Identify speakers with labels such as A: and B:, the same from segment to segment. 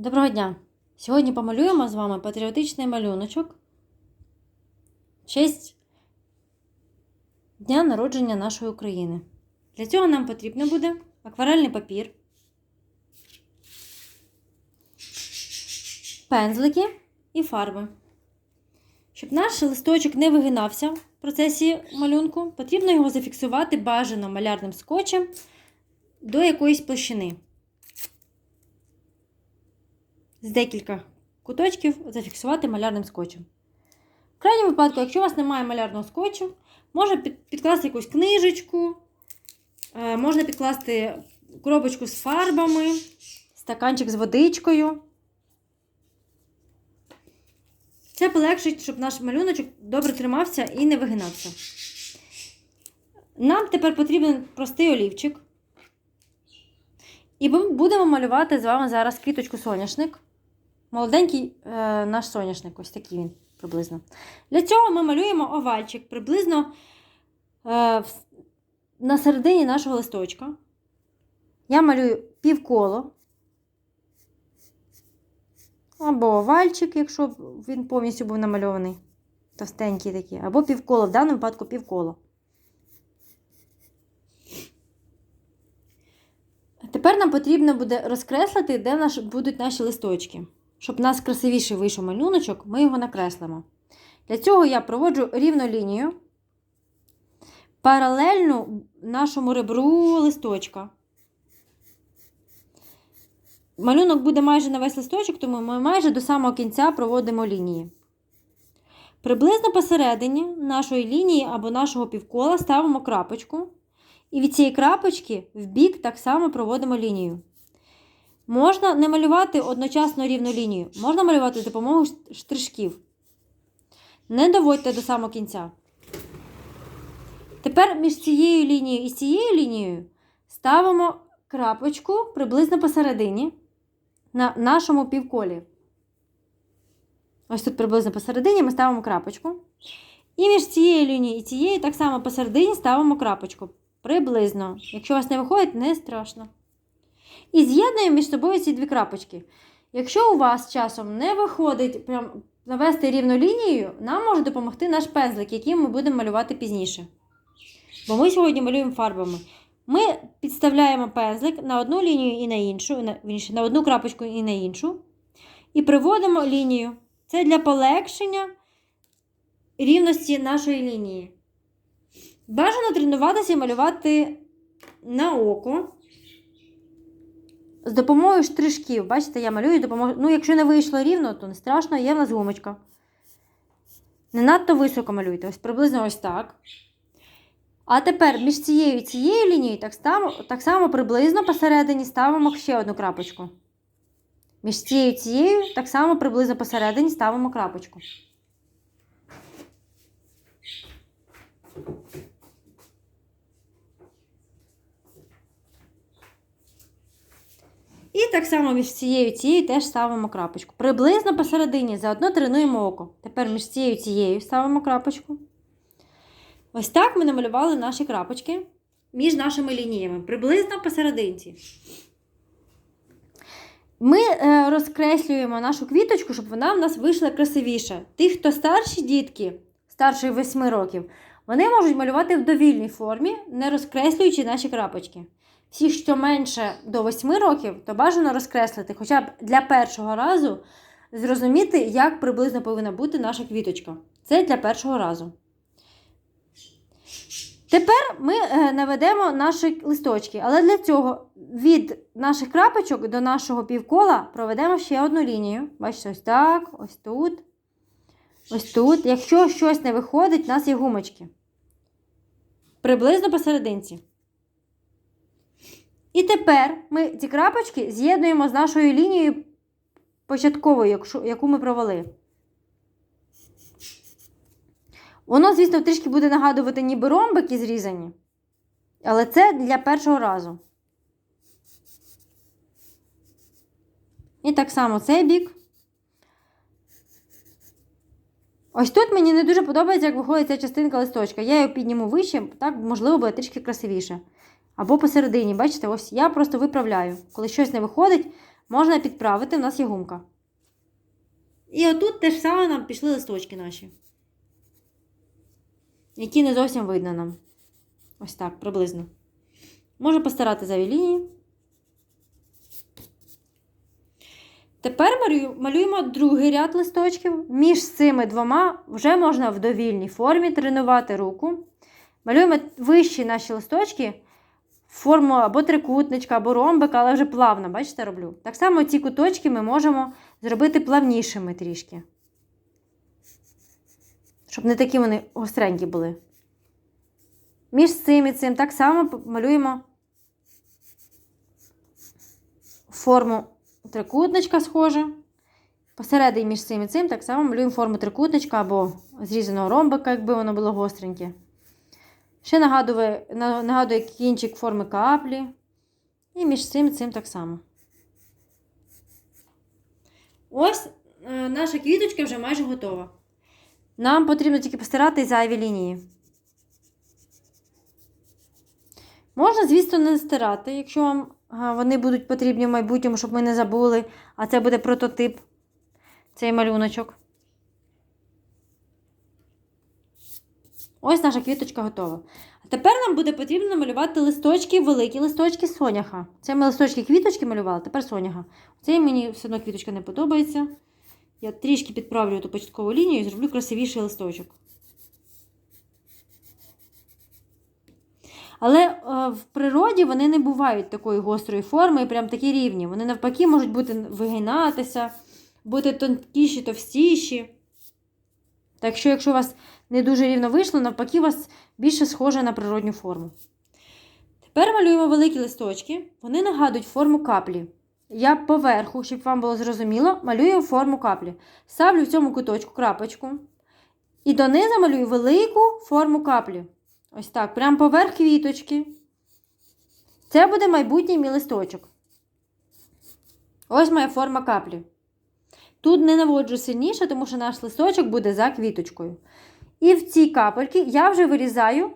A: Доброго дня! Сьогодні помалюємо з вами патріотичний малюночок. в Честь Дня народження нашої України. Для цього нам потрібно буде акварельний папір, пензлики і фарби. Щоб наш листочок не вигинався в процесі малюнку, потрібно його зафіксувати бажано малярним скотчем до якоїсь площини з декілька куточків зафіксувати малярним скотчем. В крайньому випадку, якщо у вас немає малярного скотчу, можна підкласти якусь книжечку, е, можна підкласти коробочку з фарбами, стаканчик з водичкою. Це полегшить, щоб наш малюночок добре тримався і не вигинався. Нам тепер потрібен простий олівчик. І будемо малювати з вами зараз квіточку соняшник. Молоденький е, наш соняшник, ось такий він приблизно. Для цього ми малюємо овальчик приблизно е, на середині нашого листочка. Я малюю півколо. Або овальчик, якщо він повністю був намальований. Товстенький такий. Або півколо, в даному випадку півколо. Тепер нам потрібно буде розкреслити, де наш, будуть наші листочки. Щоб у нас красивіший вийшов малюночок, ми його накреслимо. Для цього я проводжу рівну лінію паралельну нашому ребру листочка. Малюнок буде майже на весь листочок, тому ми майже до самого кінця проводимо лінії. Приблизно посередині нашої лінії або нашого півкола ставимо крапочку. І від цієї крапочки в бік так само проводимо лінію. Можна не малювати одночасно рівну лінію, можна малювати з допомогою штришків. Не доводьте до самого кінця. Тепер між цією лінією і цією лінією ставимо крапочку приблизно посередині на нашому півколі. Ось тут приблизно посередині ми ставимо крапочку. І між цією лінією і цією так само посередині ставимо крапочку. Приблизно. Якщо у вас не виходить, не страшно. І з'єднуємо між собою ці дві крапочки. Якщо у вас часом не виходить прям навести рівну лінію, нам може допомогти наш пензлик, який ми будемо малювати пізніше. Бо ми сьогодні малюємо фарбами. Ми підставляємо пензлик на одну лінію і на іншу, на, на одну крапочку і на іншу. І приводимо лінію. Це для полегшення рівності нашої лінії. Бажано тренуватися і малювати на око. З допомогою штришків. Бачите, я малюю допомогою. Ну, якщо не вийшло рівно, то не страшно, є в нас гумочка. Не надто високо малюйте. Ось приблизно ось так. А тепер між цією і цією лінією так само, так само приблизно посередині ставимо ще одну крапочку. Між цією і цією так само приблизно посередині ставимо крапочку. І так само між цією цією теж ставимо крапочку. Приблизно посередині заодно тренуємо око. Тепер між цією цією ставимо крапочку. Ось так ми намалювали наші крапочки між нашими лініями. Приблизно посерединці. Ми е, розкреслюємо нашу квіточку, щоб вона в нас вийшла красивіше. Ті, хто старші дітки, старші 8 років, вони можуть малювати в довільній формі, не розкреслюючи наші крапочки. Всі, що менше до 8 років, то бажано розкреслити, хоча б для першого разу зрозуміти, як приблизно повинна бути наша квіточка. Це для першого разу. Тепер ми е, наведемо наші листочки, але для цього від наших крапочок до нашого півкола проведемо ще одну лінію. Бачите, ось так, ось тут, ось тут. Якщо щось не виходить, у нас є гумочки. Приблизно посерединці. І тепер ми ці крапочки з'єднуємо з нашою лінією початковою, яку ми провели. Воно, звісно, трішки буде нагадувати ніби ромбики зрізані. Але це для першого разу. І так само цей бік. Ось тут мені не дуже подобається, як виходить ця частинка листочка. Я його підніму вище, так, можливо, буде трішки красивіше. Або посередині, бачите, ось я просто виправляю. Коли щось не виходить, можна підправити, в нас є гумка. І отут теж саме нам пішли листочки наші, які не зовсім видно нам. Ось так, приблизно. Можна постарати зайві лінії. Тепер малюємо другий ряд листочків. Між цими двома вже можна в довільній формі тренувати руку. Малюємо вищі наші листочки, форму або трикутничка, або ромбика, але вже плавно, бачите, роблю. Так само ці куточки ми можемо зробити плавнішими трішки. Щоб не такі вони гостренькі були. Між цим і цим так само малюємо форму трикутничка схоже. Посередині між цим і цим так само малюємо форму трикутничка або зрізаного ромбика, якби воно було гостреньке. Ще нагадує, нагадує кінчик форми каплі. І між цим цим так само. Ось е, наша квіточка вже майже готова. Нам потрібно тільки постирати зайві лінії. Можна, звісно, не стирати, якщо вам вони будуть потрібні в майбутньому, щоб ми не забули, а це буде прототип, цей малюночок. Ось наша квіточка готова. А тепер нам буде потрібно намалювати листочки, великі листочки соняха. Це ми листочки квіточки малювали, тепер соняха. Цей мені все одно квіточка не подобається. Я трішки підправлю ту початкову лінію і зроблю красивіший листочок. Але е, в природі вони не бувають такої гострої форми і прям такі рівні. Вони навпаки можуть бути вигинатися, бути тонкіші, товстіші. Так що, якщо у вас не дуже рівно вийшло, навпаки, у вас більше схоже на природню форму. Тепер малюємо великі листочки. Вони нагадують форму каплі. Я поверху, щоб вам було зрозуміло, малюю форму каплі. Ставлю в цьому куточку крапочку. І донизу малюю велику форму каплі. Ось так, прямо поверх квіточки. Це буде майбутній мій листочок. Ось моя форма каплі. Тут не наводжу сильніше, тому що наш листочок буде за квіточкою. І в ці капельки я вже вирізаю,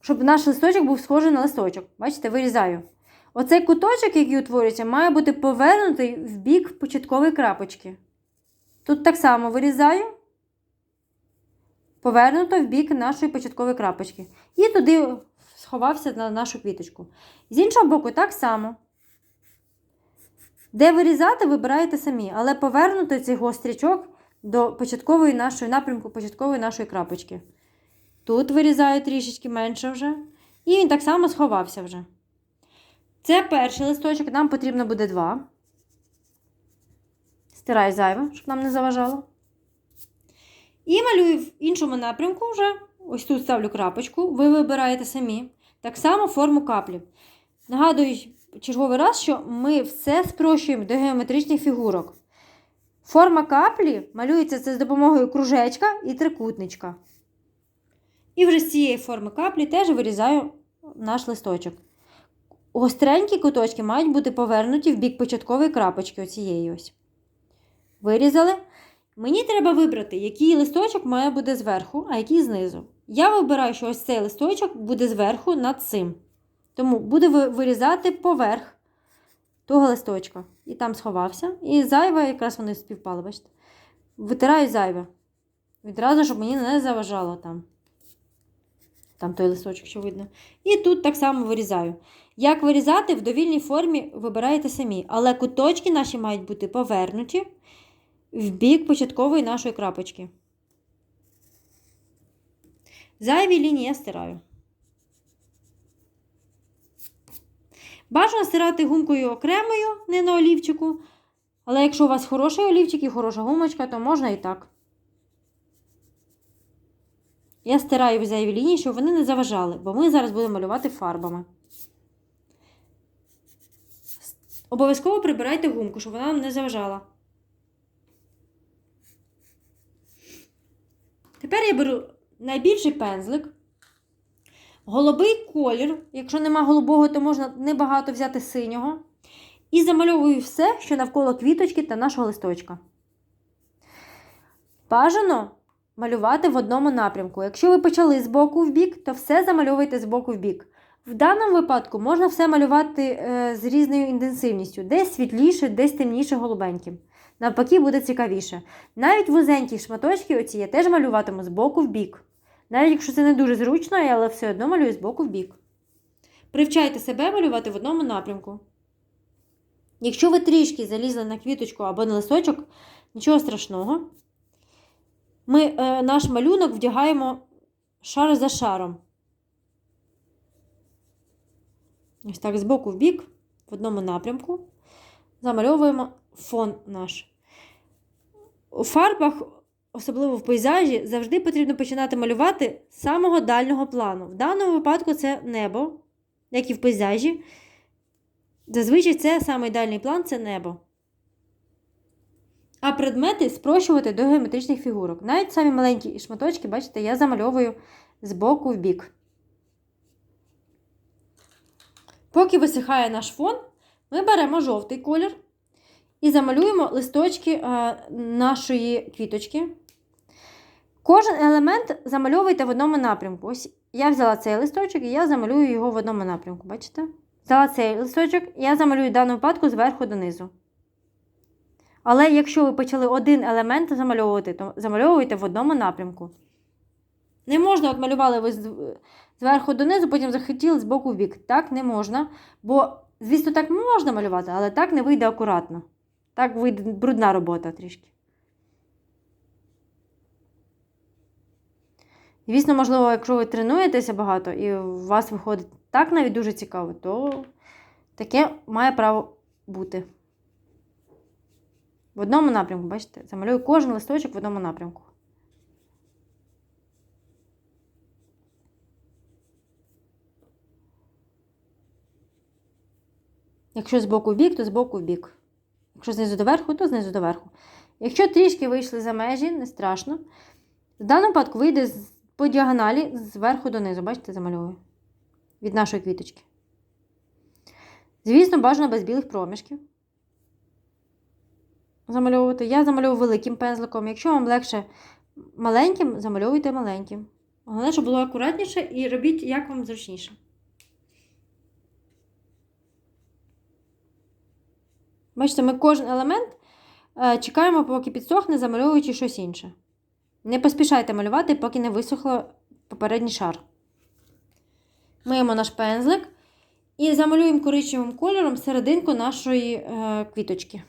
A: щоб наш листочок був схожий на листочок. Бачите, вирізаю. Оцей куточок, який утворюється, має бути повернутий в бік початкової крапочки. Тут так само вирізаю, повернуто в бік нашої початкової крапочки. І туди сховався на нашу квіточку. З іншого боку, так само. Де вирізати, вибираєте самі, але повернути цей гострячок до початкової нашої напрямку початкової нашої крапочки. Тут вирізаю трішечки менше вже. І він так само сховався вже. Це перший листочок, нам потрібно буде два. Стираю зайве, щоб нам не заважало. І малюю в іншому напрямку вже. Ось тут ставлю крапочку, ви вибираєте самі. Так само форму каплі. Нагадую черговий раз, що ми все спрощуємо до геометричних фігурок. Форма каплі малюється це з допомогою кружечка і трикутничка. І вже з цієї форми каплі теж вирізаю наш листочок. Гостренькі куточки мають бути повернуті в бік початкової крапочки, оцієї ось. Вирізали. Мені треба вибрати, який листочок має бути зверху, а який знизу. Я вибираю, що ось цей листочок буде зверху над цим. Тому буду вирізати поверх того листочка. І там сховався. І зайве, якраз вони співпали, бачите? Витираю зайве. Відразу, щоб мені не заважало там. Там той листочок, що видно. І тут так само вирізаю. Як вирізати в довільній формі вибираєте самі. Але куточки наші мають бути повернуті в бік початкової нашої крапочки. Зайві лінії я стираю. Бажано стирати гумкою окремою, не на олівчику. Але якщо у вас хороший олівчик і хороша гумочка, то можна і так. Я стираю зайві лінії, щоб вони не заважали, бо ми зараз будемо малювати фарбами. Обов'язково прибирайте гумку, щоб вона вам не заважала. Тепер я беру найбільший пензлик. Голубий колір. Якщо нема голубого, то можна небагато взяти синього. І замальовую все, що навколо квіточки та нашого листочка. Бажано малювати в одному напрямку. Якщо ви почали з боку в бік, то все замальовуйте з боку в бік. В даному випадку можна все малювати е, з різною інтенсивністю. Десь світліше, десь темніше голубеньким. Навпаки, буде цікавіше. Навіть вузенькі шматочки оці я теж малюватиму з боку в бік. Навіть якщо це не дуже зручно, я все одно малюю з боку в бік. Привчайте себе малювати в одному напрямку. Якщо ви трішки залізли на квіточку або на листочок, нічого страшного. Ми е, наш малюнок вдягаємо шар за шаром. Ось так, з боку в бік, в одному напрямку. Замальовуємо фон наш. У фарбах, особливо в пейзажі, завжди потрібно починати малювати з самого дальнього плану. В даному випадку це небо, як і в пейзажі. Зазвичай це самий дальній план це небо. А предмети спрощувати до геометричних фігурок. Навіть самі маленькі шматочки, бачите, я замальовую з боку в бік. Поки висихає наш фон, ми беремо жовтий колір і замалюємо листочки е, нашої квіточки. Кожен елемент замальовуйте в одному напрямку. Ось я взяла цей листочок і я замалюю його в одному напрямку. Бачите? Взяла цей листочок, я замалюю в даному випадку зверху донизу. Але якщо ви почали один елемент замальовувати, то замальовуйте в одному напрямку. Не можна, от малювали ви зверху донизу, потім захотіли з боку в бік. Так не можна. Бо, звісно, так можна малювати, але так не вийде акуратно. Так вийде брудна робота трішки. Звісно, можливо, якщо ви тренуєтеся багато і у вас виходить так навіть дуже цікаво, то таке має право бути. В одному напрямку, бачите? Замалюю кожен листочок в одному напрямку. Якщо з боку в бік, то з боку в бік. Якщо знизу до верху, то знизу до верху. Якщо трішки вийшли за межі, не страшно. В даному випадку вийде по діагоналі зверху донизу. Бачите, замальовую. Від нашої квіточки. Звісно, бажано без білих проміжків. Замальовувати. Я замальовую великим пензликом. Якщо вам легше маленьким, замальовуйте маленьким. Головне, щоб було акуратніше і робіть, як вам зручніше. Бачите, ми кожен елемент е, чекаємо, поки підсохне, замальовуючи щось інше. Не поспішайте малювати, поки не висохло попередній шар. Миємо наш пензлик і замалюємо коричневим кольором серединку нашої е, квіточки.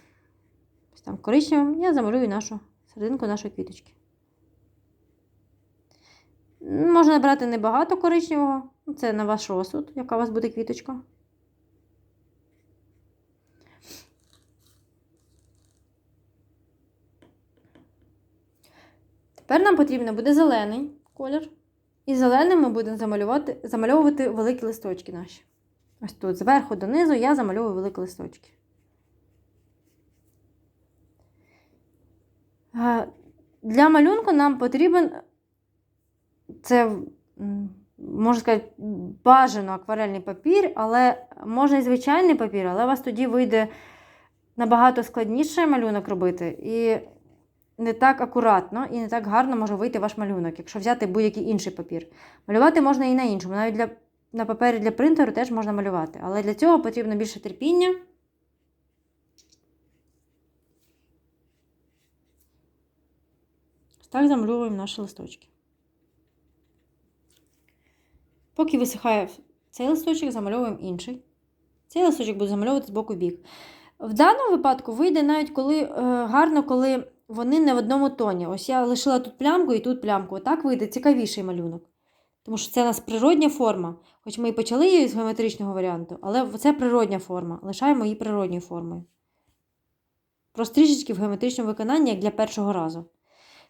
A: Ось там коричневим я замалюю нашу серединку нашої квіточки. Можна брати небагато коричневого, це на ваш розсуд, яка у вас буде квіточка. Тепер нам потрібно буде зелений колір. І зеленим ми будемо замалювати, замальовувати великі листочки наші. Ось тут, зверху донизу, я замальовую великі листочки. Для малюнку нам потрібен це, можна сказати, бажано акварельний папір, але можна і звичайний папір, але у вас тоді вийде набагато складніше малюнок робити. І не так акуратно і не так гарно може вийти ваш малюнок, якщо взяти будь-який інший папір. Малювати можна і на іншому. Навіть для, на папері для принтеру теж можна малювати. Але для цього потрібно більше терпіння. Так замальовуємо наші листочки. Поки висихає цей листочок, замальовуємо інший. Цей листочок буде замальовувати з боку бік. В даному випадку вийде навіть коли е, гарно, коли вони не в одному тоні. Ось я лишила тут плямку і тут плямку. Отак вийде цікавіший малюнок. Тому що це у нас природня форма. Хоч ми і почали її з геометричного варіанту, але це природня форма. Лишаємо її природньою формою. Просто трішечки в геометричному виконанні, як для першого разу.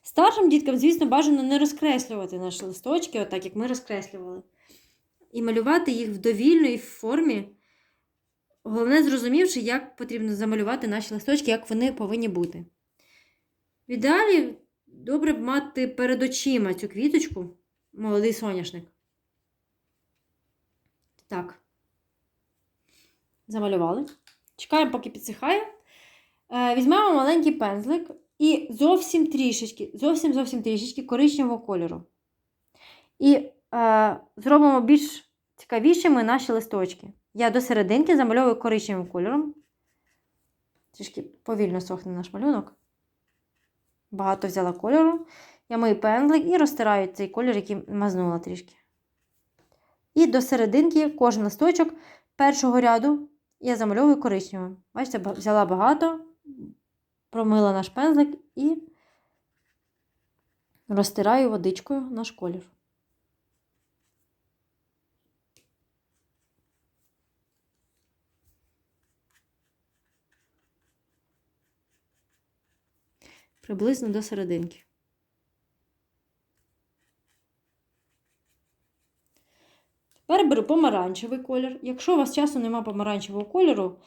A: Старшим діткам, звісно, бажано не розкреслювати наші листочки, отак як ми розкреслювали. І малювати їх в довільній формі. Головне, зрозумівши, як потрібно замалювати наші листочки, як вони повинні бути. В ідеалі добре б мати перед очима цю квіточку, молодий соняшник. Так. Замалювали. Чекаємо, поки підсихає. Е, Візьмемо маленький пензлик і зовсім трішечки, зовсім зовсім трішечки коричневого кольору. І е, зробимо більш цікавішими наші листочки. Я до серединки замальовую коричневим кольором. Трішки повільно сохне наш малюнок. Багато взяла кольору. Я мою пензлик і розтираю цей колір, який мазнула трішки. І до серединки кожен листочок першого ряду я замальовую коричневим. Бачите, взяла багато, промила наш пензлик і розтираю водичкою наш колір. Приблизно до серединки. Тепер беру помаранчевий колір. Якщо у вас часу немає помаранчевого кольору,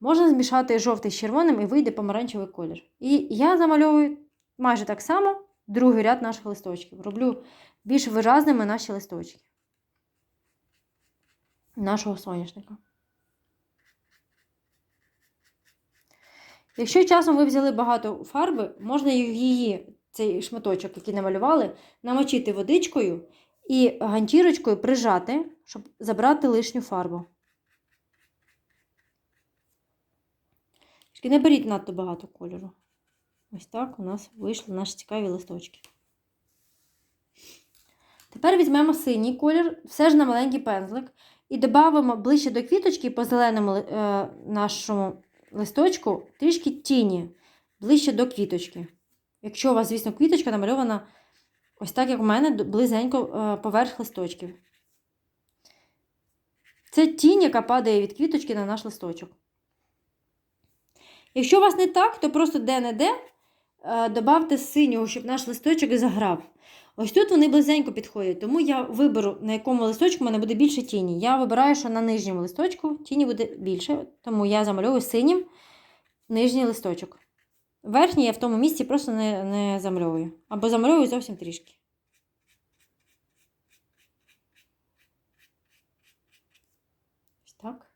A: можна змішати жовтий з червоним і вийде помаранчевий колір. І я замальовую майже так само другий ряд наших листочків. Роблю більш виразними наші листочки нашого соняшника. Якщо часом ви взяли багато фарби, можна її, цей шматочок, який намалювали, намочити водичкою і ганчірочкою прижати, щоб забрати лишню фарбу. Не беріть надто багато кольору. Ось так у нас вийшли наші цікаві листочки. Тепер візьмемо синій колір, все ж на маленький пензлик, і додамо ближче до квіточки по зеленому е, нашому листочку трішки тіні ближче до квіточки. Якщо у вас, звісно, квіточка намальована ось так, як у мене, близенько е, поверх листочків. Це тінь, яка падає від квіточки на наш листочок. Якщо у вас не так, то просто де-не-де е, добавте синього, щоб наш листочок заграв. Ось тут вони близенько підходять, тому я виберу, на якому листочку в мене буде більше тіні. Я вибираю, що на нижньому листочку тіні буде більше, тому я замальовую синім нижній листочок. Верхній я в тому місці просто не, не замальовую. Або замальовую зовсім трішки. Ось так.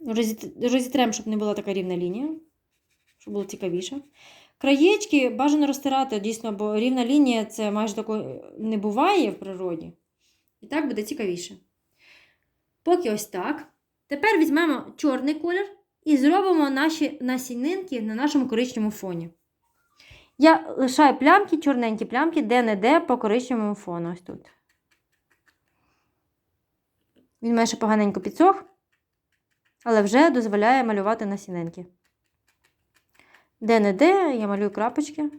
A: Розіт- Розітрем, щоб не була така рівна лінія, щоб було цікавіше. Краєчки бажано розтирати дійсно, бо рівна лінія це майже такої не буває в природі. І так буде цікавіше. Поки ось так. Тепер візьмемо чорний колір і зробимо наші насінинки на нашому коричневому фоні. Я лишаю плямки, чорненькі плямки, де-не-де по коричневому фону. Ось тут. Він менше поганенько підсох, але вже дозволяє малювати насінинки. Де-не-де я малюю крапочки.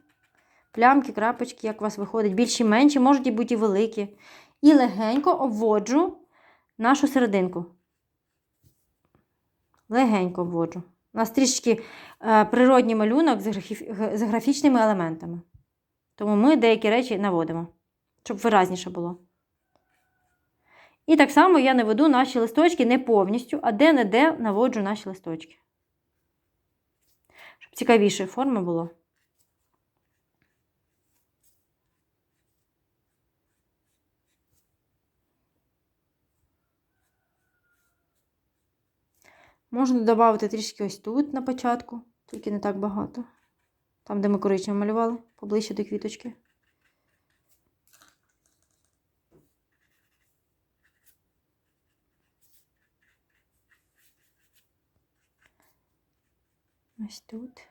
A: Плямки, крапочки, як у вас виходить, більші, менші, можуть і бути великі. І легенько обводжу нашу серединку. Легенько обводжу. У нас трішки е, природній малюнок з графічними елементами. Тому ми деякі речі наводимо, щоб виразніше було. І так само я наведу наші листочки не повністю, а де-не-де наводжу наші листочки. Щоб цікавіше форми було. Можна додати трішки ось тут на початку, тільки не так багато. Там, де ми коричневим малювали, поближче до квіточки. Ось тут.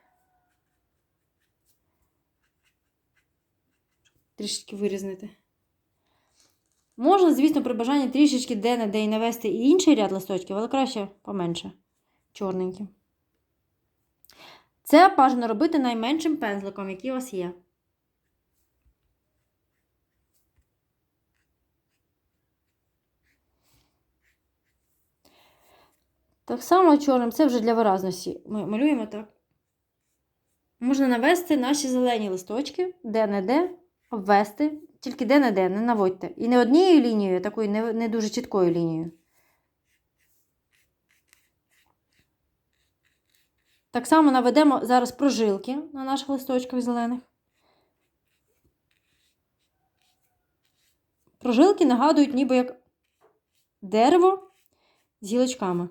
A: Трішечки вирізнити. Можна, звісно, при бажанні трішечки де-не-де і навести і інший ряд листочків, але краще поменше. Чорненькі. Це бажано робити найменшим пензликом, який у вас є. Так само чорним, це вже для виразності. Ми малюємо так. Можна навести наші зелені листочки, де-не-де, обвести, тільки де-не-де, не наводьте. І не однією лінією, а такою не, не дуже чіткою лінією. Так само наведемо зараз прожилки на наших листочках зелених. Прожилки нагадують ніби як дерево з гілочками.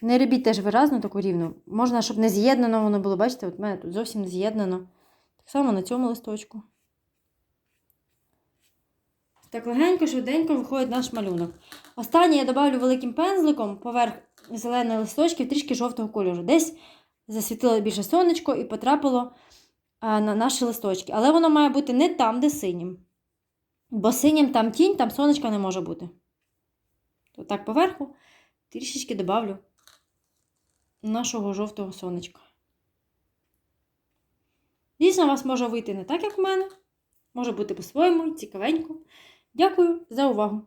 A: Не робіть теж виразно таку рівну. Можна, щоб не з'єднано воно було, бачите, от мене тут зовсім не з'єднано. Так само на цьому листочку. Так легенько, швиденько виходить наш малюнок. Останнє я добавлю великим пензликом поверх зелених листочків трішки жовтого кольору. Десь засвітило більше сонечко і потрапило на наші листочки. Але воно має бути не там, де синім. Бо синім там тінь, там сонечка не може бути. То так поверху трішечки добавлю нашого жовтого сонечка. Дійсно, у вас може вийти не так, як в мене. Може бути по-своєму, цікавенько. Дякую за увагу!